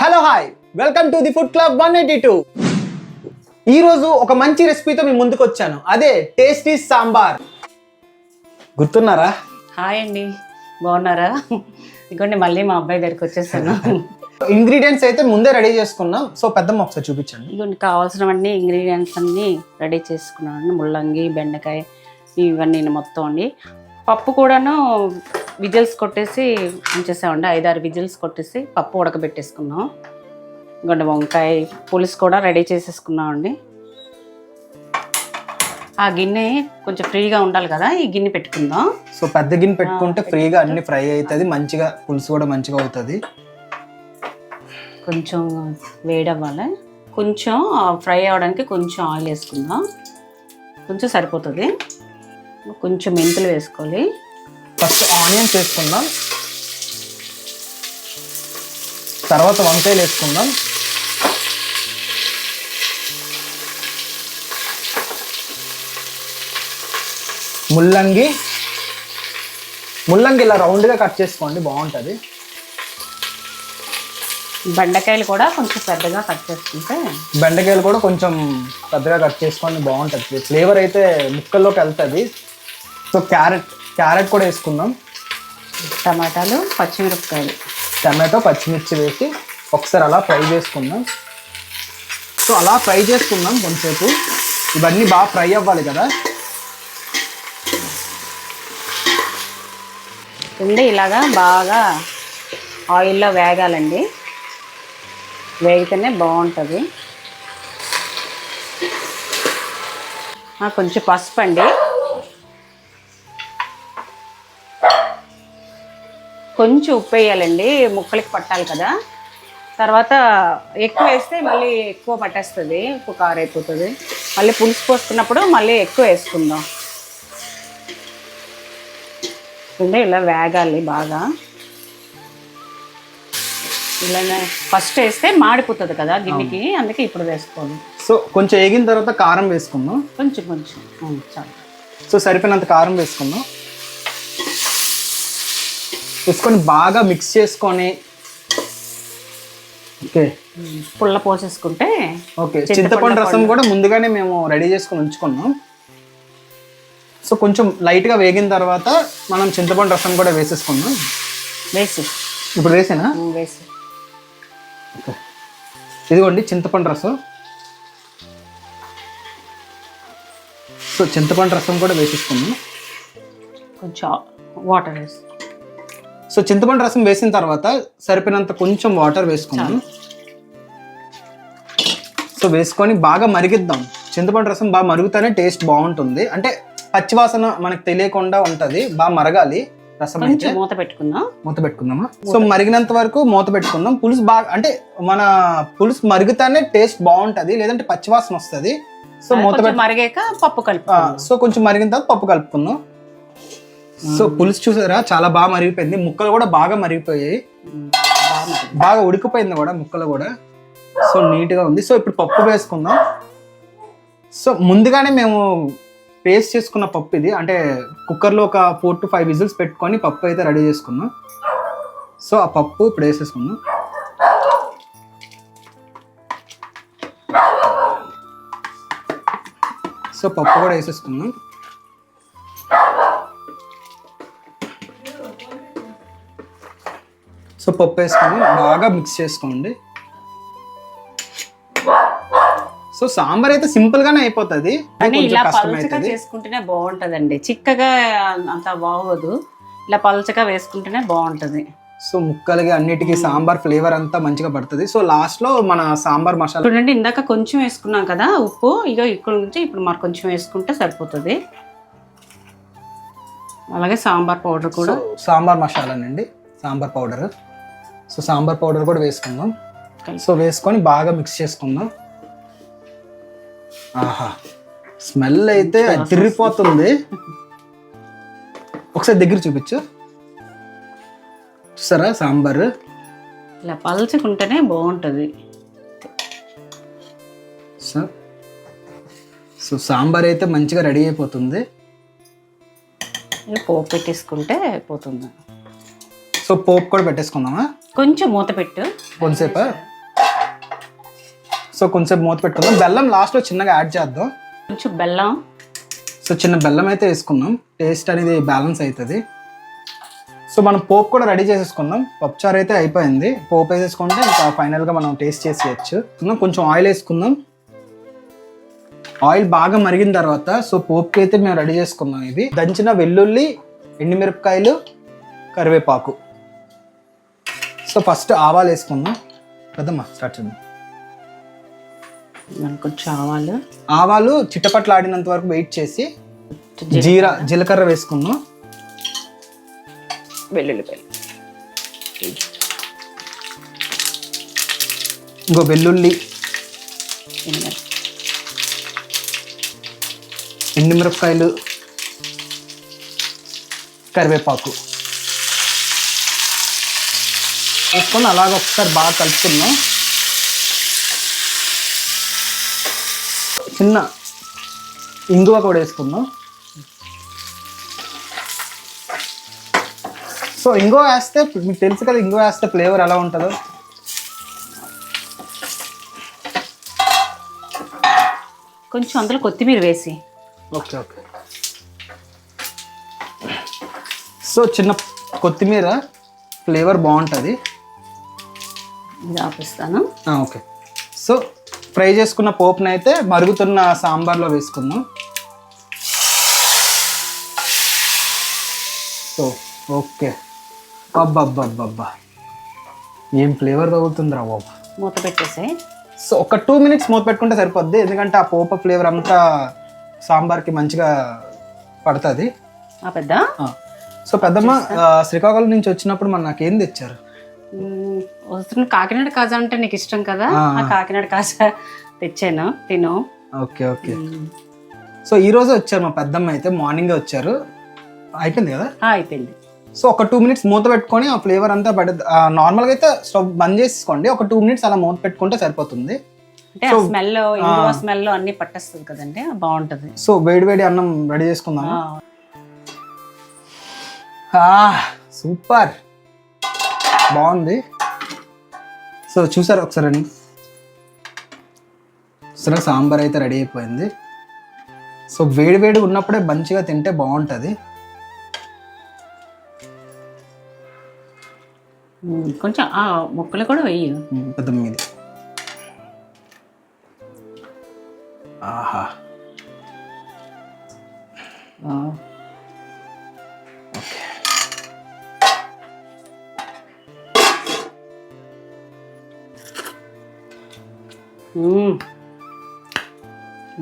Hello hi. Welcome to the food club one eighty two. ఈరోజు ఒక మంచి రెసిపీతో మీ ముందుకు వచ్చాను. అదే టేస్టీ సాంబార్. గుర్తున్నారా? హాయ్ అండి. బాగున్నారా? ఇదిగోండి మళ్ళీ మా అబ్బాయి దగ్గరికి వచ్చేసాను. ఇంగ్రీడియంట్స్ అయితే ముందే రెడీ చేసుకున్నాం. సో పెద్దమ్మ ఒకసారి చూపించండి. ఇదిగోండి కావాల్సినవన్నీ ఇంగ్రీడియంట్స్ అన్నీ రెడీ చేసుకున్నాను. ముల్లంగి బెండకాయ ఇవన్నీ మొత్తం అండి. పప్పు కూడాను విజిల్స్ కొట్టేసి ఉంచేసామండి. ఐదారు విజిల్స్ కొట్టేసి పప్పు ఉడకబెట్టేసుకున్నాం. ఇదిగోండి వంకాయ పులుసు కూడా రెడీ చేసేసుకున్నామండి. ఆ గిన్నె కొంచెం ఫ్రీగా ఉండాలి కదా ఈ గిన్నె పెట్టుకుందాం. సో పెద్ద గిన్నె పెట్టుకుంటే ఫ్రీగా అన్ని ఫ్రై అవుతుంది మంచిగా పులుసు కూడా మంచిగా అవుతుంది. కొంచెం వేడవ్వాలి. కొంచెం ఫ్రై అవ్వడానికి కొంచెం ఆయిల్ వేసుకుందాం. కొంచెం సరిపోతుంది. కొంచెం మెంతులు వేసుకోవాలి. ఫస్ట్ ఆనియన్స్ వేసుకుందాం తర్వాత వంకాయలు వేసుకుందాం. ముల్లంగి. ముల్లంగి ఇలా రౌండ్గా కట్ చేసుకోండి బాగుంటుంది. బెండకాయలు కూడా కొంచెం పెద్దగా కట్ చేసుకుంటే బెండకాయలు కూడా కొంచెం పెద్దగా కట్ చేసుకోండి బాగుంటుంది. ఫ్లేవర్ అయితే ముక్కల్లోకి వెళ్తుంది. సో క్యారెట్ క్యారెట్ కూడా వేసుకుందాం. టమాటాలు పచ్చిమిరపకాయలు. టమాటో పచ్చిమిర్చి వేసి ఒకసారి అలా ఫ్రై చేసుకుందాం. సో అలా ఫ్రై చేసుకుందాం కొంచెంసేపు. ఇవన్నీ బాగా ఫ్రై అవ్వాలి కదా. ఉండి ఇలాగా బాగా ఆయిల్లో వేగాలండి. వేగితేనే బాగుంటుంది. కొంచెం పసుపు అండి. కొంచెం ఉప్పు వేయాలండి ముక్కలకి పట్టాలి కదా. తర్వాత ఎక్కువ వేస్తే మళ్ళీ ఎక్కువ పట్టేస్తుంది ఉప్పు కారం అయిపోతుంది మళ్ళీ పులుసు పోసుకున్నప్పుడు మళ్ళీ ఎక్కువ వేసుకుందాం. ఉండే ఇలా వేగాలి బాగా. ఇలా ఫస్ట్ వేస్తే మాడిపోతుంది కదా గిన్నెకి అందుకే ఇప్పుడు వేసుకోవాలి. సో కొంచెం వేగిన తర్వాత కారం వేసుకుందాం. కొంచెం కొంచెం. చాలు. సో సరిపోయినంత కారం వేసుకుందాం. వేసుకొని బాగా మిక్స్ చేసుకొని ఓకే. పుల్ల పోసేసుకుంటే ఓకే. చింతపండు రసం కూడా ముందుగానే మేము రెడీ చేసుకొని ఉంచుకున్నాం. సో కొంచెం లైట్గా వేగిన తర్వాత మనం చింతపండు రసం కూడా వేసేసుకుందాం. వేసి. ఇప్పుడు వేసేనా? వేసి. ఇదిగోండి చింతపండు రసం. సో చింతపండు రసం కూడా వేసేసుకున్నాం కొంచెం వాటర్ వేసి. సో చింతపండు రసం వేసిన తర్వాత సరిపోయినంత కొంచెం వాటర్ వేసుకున్నాం సో వేసుకొని బాగా మరిగిద్దాం. చింతపండు రసం బాగా మరుగుతూనే టేస్ట్ బాగుంటుంది. అంటే పచ్చివాసన మనకు తెలియకుండా ఉంటది బాగా మరగాలి రసం మూత పెట్టుకుందాం. మూత పెట్టుకుందామా? సో మరిగినంత వరకు మూత పెట్టుకుందాం. పులుసు బాగా అంటే మన పులుసు మరుగుతానే టేస్ట్ బాగుంటది లేదంటే పచ్చివాసన వస్తుంది. సో మూత మరిగాక పప్పు కలిపి సో కొంచెం మరిగిన తర్వాత పప్పు కలుపుకుందాం. సో పులుసు చూసారా? చాలా బాగా మరిగిపోయింది. ముక్కలు కూడా బాగా మరిగిపోయాయి. బాగా ఉడికిపోయింది కూడా ముక్కలు కూడా. సో నీట్గా ఉంది. సో ఇప్పుడు పప్పు వేసుకుందాం. సో ముందుగానే మేము పేస్ట్ చేసుకున్న పప్పు ఇది. అంటే కుక్కర్లో ఒక ఫోర్ టు ఫైవ్ విజిల్స్ పెట్టుకొని పప్పు అయితే రెడీ చేసుకున్నాం. సో ఆ పప్పు ఇప్పుడు వేసేసుకుందాం. సో పప్పు కూడా వేసేసుకుందాం. పప్పు వేసుకొని బాగా మిక్స్ చేసుకోండి. సో సాంబార్ అయితే సింపుల్ గానే అయిపోతుంది. ఇలా పలచగా చేసుకుంటేనే బాగుంటదండి. చిక్కగా అంత బాగోదు. ఇలా పలచగా వేసుకుంటేనే బాగుంటది. సో ముక్కలకి అన్నిటికీ సాంబార్ ఫ్లేవర్ అంతా మంచిగా పడుతుంది. సో లాస్ట్లో మన సాంబార్ మసాలా చూడండి ఇందాక కొంచెం వేసుకున్నాం కదా ఉప్పు. ఇక ఇక్కడ నుంచి ఇప్పుడు మరి కొంచెం వేసుకుంటే సరిపోతుంది. అలాగే సాంబార్ పౌడర్ కూడా. సాంబార్ మసాలానండి. Sambar powder. So sambar powder కూడా వేసుకుందాం. సో వేసుకొని బాగా మిక్స్ చేసుకుందాం. ఆహా స్మెల్ అయితే తిరిగిపోతుంది. ఒకసారి దగ్గర చూపించు. చూసారా సాంబార్? ఇలా పలచుకుంటేనే బాగుంటుంది. సో సో సాంబార్ అయితే మంచిగా రెడీ అయిపోతుంది. పోపు పెట్టేసుకుంటే అయిపోతుంది సో పోపు కూడా పెట్టేసుకుందామా? కొంచెం మూత పెట్టు. కొంతసేపు? సో కొంచెం మూత పెట్టుకుందాం. బెల్లం లాస్ట్లో చిన్నగా యాడ్ చేద్దాం. కొంచెం బెల్లం. సో చిన్న బెల్లం అయితే వేసుకుందాం. టేస్ట్ అనేది బ్యాలెన్స్ అవుతుంది. సో మనం పోపు కూడా రెడీ చేసేసుకుందాం. పప్పుచారు అయితే అయిపోయింది. పోపు వేసేసుకుంటే ఇంకా ఫైనల్గా మనం టేస్ట్ చేసేయచ్చు కొంచెం ఆయిల్ వేసుకుందాం. ఆయిల్ బాగా మరిగిన తర్వాత సో పోపుకి అయితే మేము రెడీ చేసుకుందాం ఇవి. దంచిన వెల్లుల్లి ఎండుమిరపకాయలు కరివేపాకు. సో ఫస్ట్ ఆవాలు వేసుకుందాం. పెద్దమ్మా స్టార్ట్ చేద్దాం. మనకు కొంచెం ఆవాలు. ఆవాలు చిట్టపట్లు ఆడినంత వరకు వెయిట్ చేసి జీరా జీలకర్ర. వేసుకుందాం. వెల్లుల్లిపాయలు. ఇంకో వెల్లుల్లి. ఎండుమిరపకాయలు. కరివేపాకు. వేసుకొని అలాగ ఒకసారి బాగా కలుపుకుందాం. చిన్న ఇంగువ కూడా వేసుకుందాం. సో ఇంగువ వేస్తే మీకు తెలుసు కదా ఇంగువ వేస్తే ఫ్లేవర్ ఎలా ఉంటుందో. కొంచెం అందులో కొత్తిమీర వేసి. Okay okay. సో చిన్న కొత్తిమీర ఫ్లేవర్ బాగుంటుంది. ఇది ఆపిస్తాను ఓకే. సో ఫ్రై చేసుకున్న పోపుని అయితే మరుగుతున్న సాంబార్లో వేసుకుందాం. So okay. అబ్బబ్బబ్బబ్బా. ఏం ఫ్లేవర్ తగులుతుందిరా బాబు. మూత పెట్టేసి సో ఒక టూ మినిట్స్ మూత పెట్టుకుంటే సరిపోద్ది. ఎందుకంటే ఆ పోప ఫ్లేవర్ అంతా సాంబార్కి మంచిగా పడుతుంది. ఆ. పెద్ద సో పెద్దమ్మ శ్రీకాకుళం నుంచి వచ్చినప్పుడు మన నాకేం తెచ్చారు? వస్తున్న కాకినాడ కాజా అంటే నీకు ఇష్టం కదా? ఆ. కాకినాడ కాజా తెచ్చాను. తిను. Okay okay. సో ఈ రోజు వచ్చారు మా పెద్దమ్మ అయితే. మార్నింగే వచ్చారు. అయిపోయింది కదా? అయిపోయింది. సో ఒక టూ మినిట్స్ మూత పెట్టుకొని ఆ ఫ్లేవర్ అంతా పడుతుంది నార్మల్గా అయితే స్టవ్ బంద్ చేసుకోండి ఒక టూ మినిట్స్ అలా మూత పెట్టుకుంటే సరిపోతుంది. అంటే స్మెల్ స్మెల్ అన్ని పట్టేస్తుంది కదండి. బాగుంటది. సో వేడి వేడి అన్నం రెడీ చేసుకుందాం సూపర్. బాగుంది. సో చూసారు ఒకసారి సరే సాంబార్ అయితే రెడీ అయిపోయింది. సో వేడి వేడి ఉన్నప్పుడే మంచిగా తింటే బాగుంటుంది. కొంచెం ఆ ముక్కలు కూడా వెయ్యి పెద్ద మీది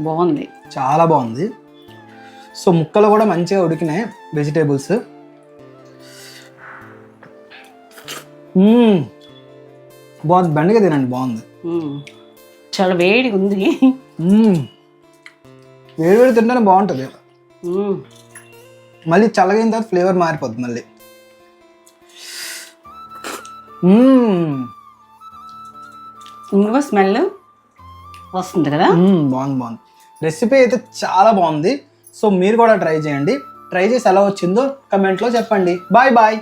బాగుంది చాలా బాగుంది సో ముక్కలు కూడా మంచిగా ఉడికినాయి వెజిటేబుల్స్. బాగుంది బండిగా తినండి బాగుంది. చాలా వేడిగా ఉంది. వేడి వేడి తింటేనే బాగుంటుంది. మళ్ళీ చల్లగైన తర్వాత ఫ్లేవర్ మారిపోద్ది మళ్ళీ. ఇంగువ స్మెల్ వస్తుంది కదా? బాగుంది బాగుంది. రెసిపీ అయితే చాలా బాగుంది. సో మీరు కూడా ట్రై చేయండి. ట్రై చేసి ఎలా వచ్చిందో కమెంట్లో చెప్పండి. Bye bye